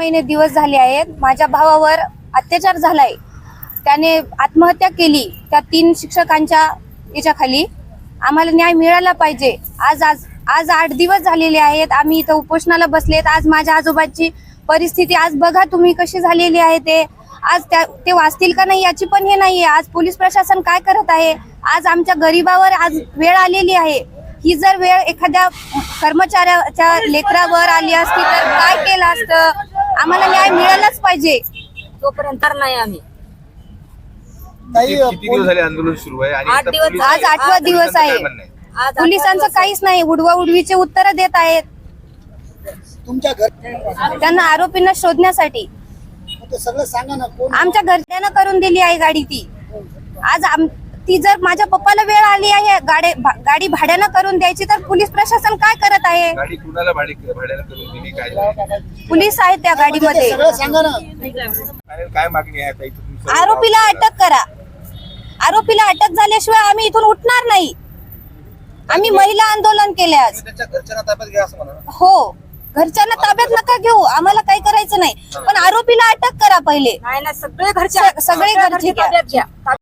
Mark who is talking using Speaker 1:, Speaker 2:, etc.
Speaker 1: महिने दिवस झाले आहेत. माझ्या भावावर अत्याचार झालाय. त्याने आत्महत्या केली. त्या तीन शिक्षकांच्या याच्याखाली आम्हाला न्याय मिळाला पाहिजे. आज आज आज आठ दिवस झालेले आहेत. आम्ही इथं उपोषणाला बसलेत. आज माझ्या आजोबाची परिस्थिती आज बघा तुम्ही कशी झालेली आहे ते. आज त्या ते वाचतील का नाही याची पण हे नाहीये. आज पोलीस प्रशासन काय करत आहे? आज आमच्या गरिबावर आज वेळ आलेली आहे. ही जर वेळ एखाद्या कर्मचाऱ्याच्या लेकरावर आली असती तर काय केलं असतं? आम्हाला न्याय मिळालाच पाहिजे.
Speaker 2: तोपर्यंत तर नाही आम्ही.
Speaker 3: काही
Speaker 4: किती किती दिवस झाले आंदोलन सुरू आहे? आणि
Speaker 2: आठ
Speaker 4: आता
Speaker 2: दिवस
Speaker 4: पोलीस-
Speaker 1: आज आठवा दिवस
Speaker 4: पोलिसांचं काय
Speaker 1: आहे.
Speaker 4: म्हणणं?
Speaker 2: आज
Speaker 1: पोलिसांचं. काहीच नाही. उडवा उडवीचे उत्तर देत आहेत.
Speaker 3: तुमच्या घर
Speaker 1: त्यांना आरोपींना शोधण्यासाठी.
Speaker 3: ते सगळं सांगा ना कोण
Speaker 1: आमच्या घरच्यानं करून दिली आहे गाडी ती. आज आम ती जर माझ्या पप्पाला वेळ आली आहे गाडी भा- गाडी भाड्यानं करून द्यायची तर पोलीस प्रशासन काय करत आहे?
Speaker 4: गाडी कुणाला भाडे भाड्याला करून दिली? काय झालं?
Speaker 1: पोलीस आहेत त्या
Speaker 3: ते
Speaker 1: गाडीमध्ये
Speaker 4: काय काय मागणी आहे आता इथं तुम्ही सर्व
Speaker 1: आरोपीला अटक करा. आरोपीला अटक झाल्याशिवाय आम्ही इथून उठणार नाही. आम्ही महिला आंदोलन केले आज.
Speaker 4: त्याच्या घरच्यांना ताब्यात घ्या असं म्हणा
Speaker 1: हो घरच्यांना ताब्यात नका घेऊ. आम्हाला काही करायचं नाही. पण आरोपीला अटक करा पहिले.
Speaker 2: नाही ना सगळे घरचे
Speaker 1: सगळे घरचे
Speaker 2: घ्या.